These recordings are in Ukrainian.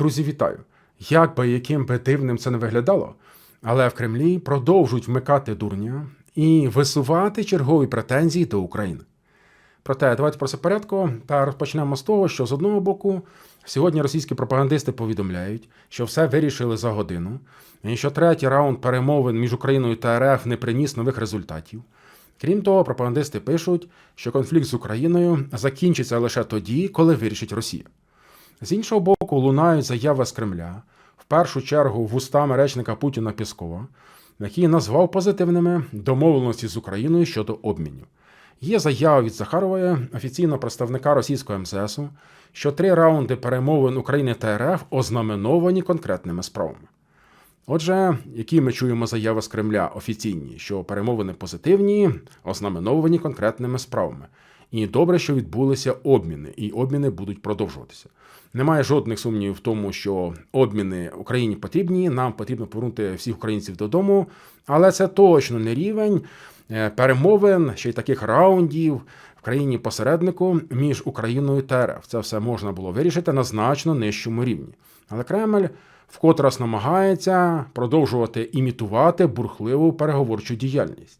Друзі, вітаю! Як би яким би дивним це не виглядало, але в Кремлі продовжують вмикати дурня і висувати чергові претензії до України. Проте давайте про це порядку та розпочнемо з того, що з одного боку сьогодні російські пропагандисти повідомляють, що все вирішили за годину, і що третій раунд перемовин між Україною та РФ не приніс нових результатів. Крім того, пропагандисти пишуть, що конфлікт з Україною закінчиться лише тоді, коли вирішить Росія. З іншого боку, лунають заяви з Кремля, в першу чергу вустами речника Путіна Піскова, який назвав позитивними домовленості з Україною щодо обмінів. Є заява від Захарової, офіційного представника російського МЗСу, що три раунди перемовин України та РФ ознаменовані конкретними справами. Отже, які ми чуємо заяви з Кремля офіційні, що перемовини позитивні, ознаменовані конкретними справами. І добре, що відбулися обміни, і обміни будуть продовжуватися. Немає жодних сумнівів в тому, що обміни Україні потрібні. Нам потрібно повернути всіх українців додому, але це точно не рівень е, перемовин, ще й таких раундів в країні посереднику між Україною та РФ. Це все можна було вирішити на значно нижчому рівні. Але Кремль вкотре раз намагається продовжувати імітувати бурхливу переговорчу діяльність.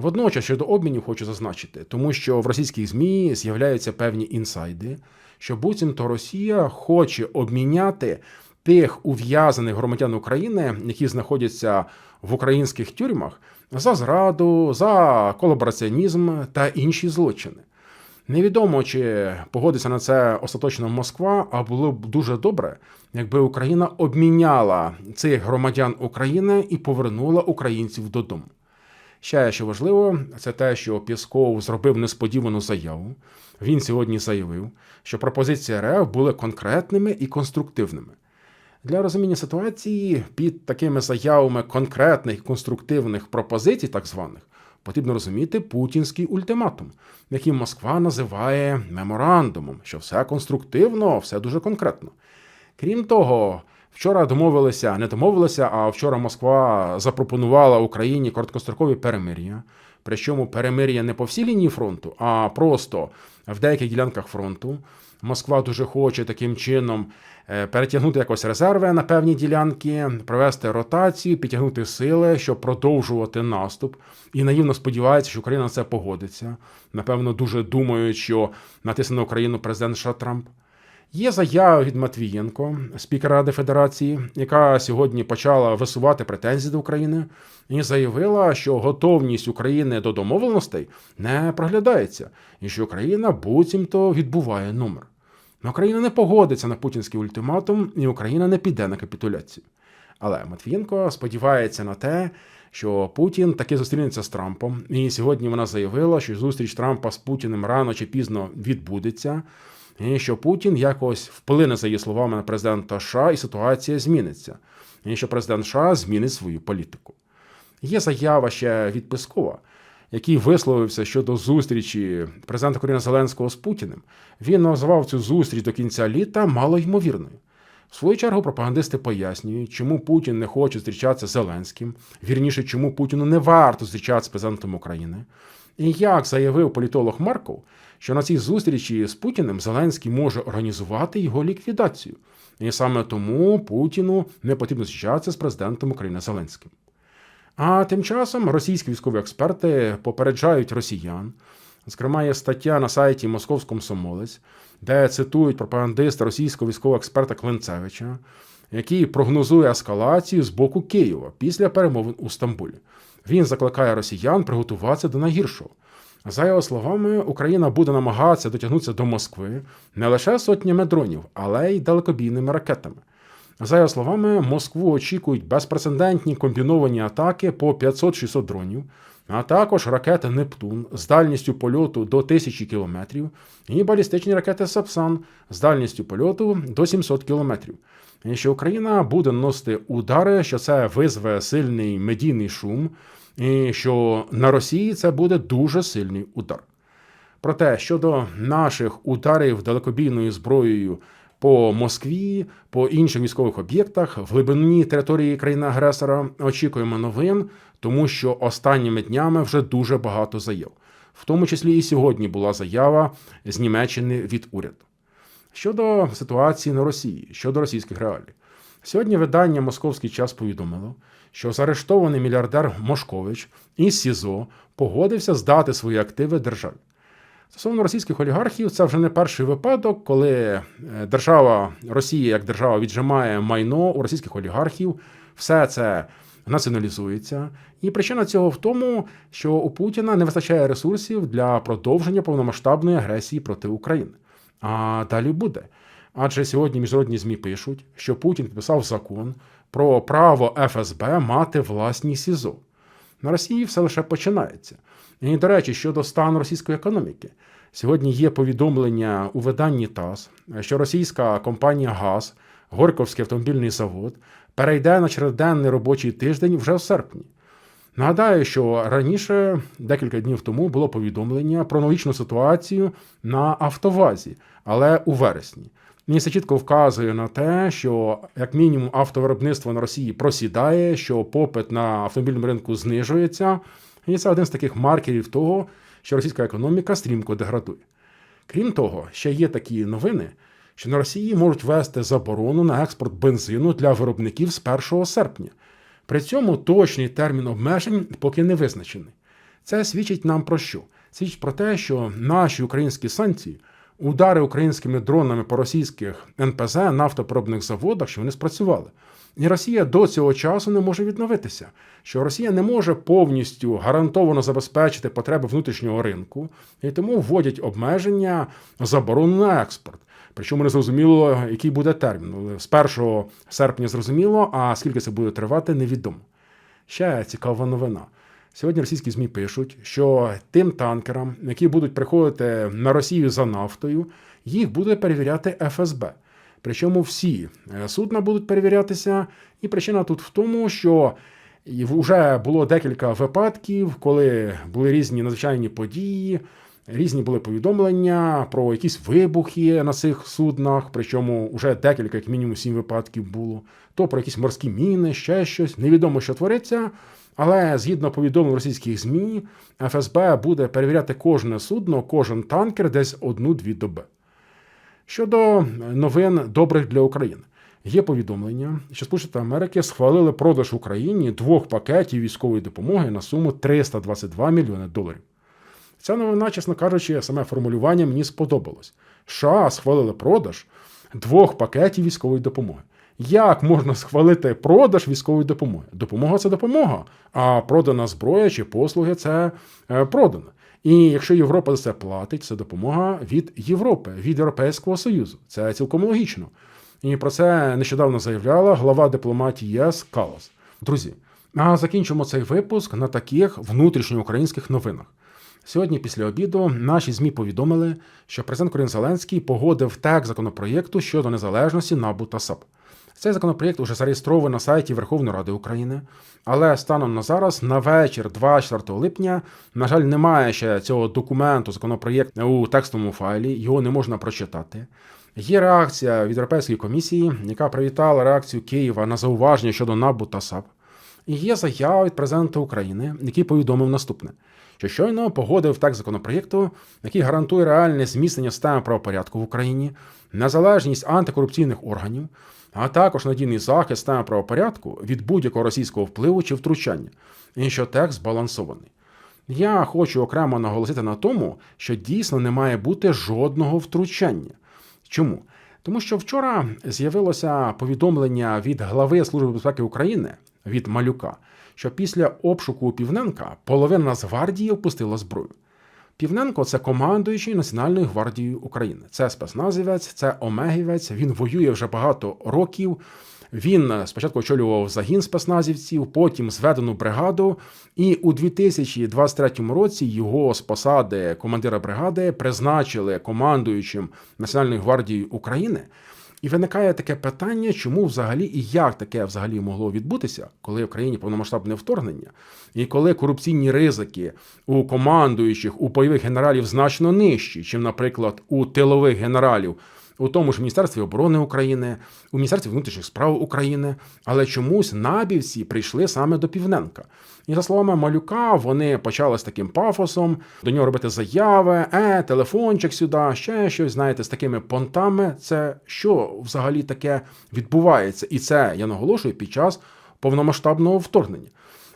Водночас щодо обмінів хочу зазначити, тому що в російських ЗМІ з'являються певні інсайди, що буцімто Росія хоче обміняти тих ув'язаних громадян України, які знаходяться в українських тюрмах, за зраду, за колабораціонізм та інші злочини. Невідомо, чи погодиться на це остаточно Москва, а було б дуже добре, якби Україна обміняла цих громадян України і повернула українців додому. Ще що важливо, це те, що Пісков зробив несподівану заяву. Він сьогодні заявив, що пропозиції РФ були конкретними і конструктивними. Для розуміння ситуації під такими заявами конкретних конструктивних пропозицій, так званих, потрібно розуміти путінський ультиматум, який Москва називає меморандумом, що все конструктивно, все дуже конкретно. Крім того, вчора домовилися, не домовилися, а вчора Москва запропонувала Україні короткострокові перемир'я. Причому перемир'я не по всій лінії фронту, а просто в деяких ділянках фронту. Москва дуже хоче таким чином е, перетягнути якось резерви на певні ділянки, провести ротацію, підтягнути сили, щоб продовжувати наступ. І наївно сподівається, що Україна на це погодиться. Напевно, дуже думають, що натисне на Україну президент США Трамп. Є заява від Матвієнко, спікера Ради Федерації, яка сьогодні почала висувати претензії до України, і заявила, що готовність України до домовленостей не проглядається, і що Україна буцімто відбуває номер. Но Україна не погодиться на путінський ультиматум, і Україна не піде на капітуляцію. Але Матвієнко сподівається на те, що Путін таки зустрінеться з Трампом. І сьогодні вона заявила, що зустріч Трампа з Путіним рано чи пізно відбудеться і що Путін якось вплине, за її словами, на президента США, і ситуація зміниться, і що президент США змінить свою політику. Є заява ще від Пескова, який висловився щодо зустрічі президента України Зеленського з Путіним. Він назвав цю зустріч до кінця літа малоймовірною. В свою чергу пропагандисти пояснюють, чому Путін не хоче зустрічатися з Зеленським, вірніше, чому Путіну не варто зустрічатися з президентом України. І як заявив політолог Марков, що на цій зустрічі з Путіним Зеленський може організувати його ліквідацію. І саме тому Путіну не потрібно зустрічатися з президентом України Зеленським. А тим часом російські військові експерти попереджають росіян. Зокрема, є стаття на сайті Московському Сомолець, де цитують пропагандиста російського військового експерта Клинцевича, який прогнозує ескалацію з боку Києва після перемовин у Стамбулі. Він закликає росіян приготуватися до найгіршого. За його словами, Україна буде намагатися дотягнутися до Москви не лише сотнями дронів, але й далекобійними ракетами. За його словами, Москву очікують безпрецедентні комбіновані атаки по 500-600 дронів, а також ракети Нептун з дальністю польоту до 1000 км і балістичні ракети Сапсан з дальністю польоту до 700 км. І що Україна буде наносити удари, що це визве сильний медійний шум, і що на Росії це буде дуже сильний удар. Проте щодо наших ударів далекобійною зброєю по Москві, по інших військових об'єктах, в глибині території країни-агресора очікуємо новин, тому що останніми днями вже дуже багато заяв. В тому числі і сьогодні була заява з Німеччини від уряду. Щодо ситуації на Росії, щодо російських реалій. Сьогодні видання Московський час повідомило, що заарештований мільярдер Мошкович із СІЗО погодився здати свої активи державі. Стосовно російських олігархів, це вже не перший випадок, коли е, держава Росія як держава віджимає майно у російських олігархів, все це націоналізується. І причина цього в тому, що у Путіна не вистачає ресурсів для продовження повномасштабної агресії проти України. А далі буде. Адже сьогодні міжнародні ЗМІ пишуть, що Путін підписав закон про право ФСБ мати власні СІЗО. На Росії все лише починається. І, до речі, щодо стану російської економіки, сьогодні є повідомлення у виданні ТАСС, що російська компанія ГАЗ, Горьковський автомобільний завод, перейде на чотириденний робочий тиждень вже в серпні. Нагадаю, що раніше, декілька днів тому, було повідомлення про аналогічну ситуацію на Автовазі, але у вересні. Мені це чітко вказує на те, що як мінімум автовиробництво на Росії просідає, що попит на автомобільному ринку знижується, і це один з таких маркерів того, що російська економіка стрімко деградує. Крім того, ще є такі новини, що на Росії можуть ввести заборону на експорт бензину для виробників з 1 серпня. При цьому точний термін обмежень поки не визначений. Це свідчить нам про що? Свідчить про те, що наші українські санкції, удари українськими дронами по російських НПЗ нафтопереробних заводах, що вони спрацювали. І Росія до цього часу не може відновитися, що Росія не може повністю гарантовано забезпечити потреби внутрішнього ринку, і тому вводять обмеження заборону на експорт. Причому не зрозуміло, який буде термін. З 1 серпня зрозуміло, а скільки це буде тривати, невідомо. Ще цікава новина. Сьогодні російські ЗМІ пишуть, що тим танкерам, які будуть приходити на Росію за нафтою, їх буде перевіряти ФСБ. Причому всі е, судна будуть перевірятися, і причина тут в тому, що вже було декілька випадків, коли були різні надзвичайні події. Різні були повідомлення про якісь вибухи на цих суднах, причому вже декілька, як мінімум, сім випадків було, то про якісь морські міни, ще щось. Невідомо, що твориться. Але згідно повідомлень російських ЗМІ, ФСБ буде перевіряти кожне судно, кожен танкер десь одну-дві доби. Щодо новин добрих для України, є повідомлення, що Сполучені Америки схвалили продаж Україні двох пакетів військової допомоги на суму 322 мільйони доларів. Ця новина, чесно кажучи, саме формулювання мені сподобалось. США схвалили продаж двох пакетів військової допомоги. Як можна схвалити продаж військової допомоги? Допомога це допомога, а продана зброя чи послуги це е, продана. І якщо Європа за це платить, це допомога від Європи, від Європейського Союзу. Це цілком логічно. І про це нещодавно заявляла глава дипломатії ЄС Калас. Друзі, а закінчимо цей випуск на таких внутрішньоукраїнських новинах. Сьогодні, після обіду, наші ЗМІ повідомили, що президент Корін Зеленський погодив текст законопроєкту щодо незалежності НАБУ та САП. Цей законопроєкт уже зареєстрований на сайті Верховної Ради України, але станом на зараз, на вечір, 24 липня, на жаль, немає ще цього документу, законопроєкту у текстовому файлі, його не можна прочитати. Є реакція від Європейської комісії, яка привітала реакцію Києва на зауваження щодо НАБУ та САП. І є заява від президента України, який повідомив наступне: що щойно погодив текст законопроєкту, який гарантує реальне зміцнення системи правопорядку в Україні, незалежність антикорупційних органів, а також надійний захист системи правопорядку від будь-якого російського впливу чи втручання, і що текст збалансований. Я хочу окремо наголосити на тому, що дійсно не має бути жодного втручання. Чому? Тому що вчора з'явилося повідомлення від глави Служби безпеки України від Малюка, що після обшуку у Півненка половина Нацгвардії опустила зброю. Півненко це командуючий Національною гвардією України. Це спецназівець, це омегівець. Він воює вже багато років. Він спочатку очолював загін спецназівців, потім зведену бригаду. І у 2023 році його з посади командира бригади призначили командуючим Національною гвардією України. І виникає таке питання, чому взагалі і як таке взагалі могло відбутися, коли в країні повномасштабне вторгнення, і коли корупційні ризики у командуючих, у бойових генералів значно нижчі, чим, наприклад, у тилових генералів у тому ж Міністерстві оборони України, у Міністерстві внутрішніх справ України, але чомусь набівці прийшли саме до Півненка. І за словами Малюка, вони почали з таким пафосом до нього робити заяви, е, телефончик сюди, ще щось, знаєте, з такими понтами. Це що взагалі таке відбувається? І це я наголошую під час повномасштабного вторгнення.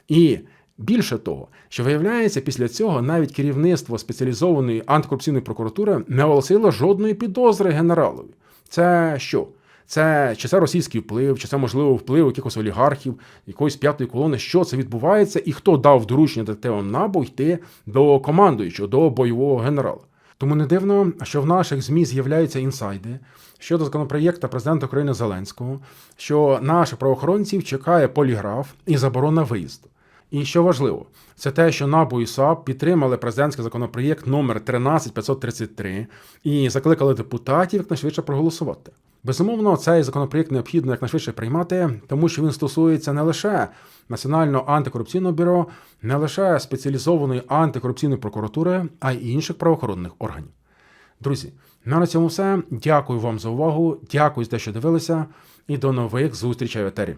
І більше того, що виявляється, після цього навіть керівництво спеціалізованої антикорупційної прокуратури не оголосило жодної підозри генералові. Це що? Це чи це російський вплив, чи це можливо вплив якихось олігархів, якоїсь п'ятої колони, що це відбувається, і хто дав доручення детективам НАБУ йти до командуючого, до бойового генерала. Тому не дивно, що в наших ЗМІ з'являються інсайди щодо законопроєкту президента України Зеленського, що наших правоохоронців чекає поліграф і заборона виїзду. І що важливо, це те, що НАБУ і САП підтримали президентський законопроєкт номер 13533 і закликали депутатів якнайшвидше проголосувати. Безумовно, цей законопроєкт необхідно якнайшвидше приймати, тому що він стосується не лише Національного антикорупційного бюро, не лише спеціалізованої антикорупційної прокуратури, а й інших правоохоронних органів. Друзі, на цьому все. Дякую вам за увагу. Дякую за те, що дивилися, і до нових зустрічей в етері.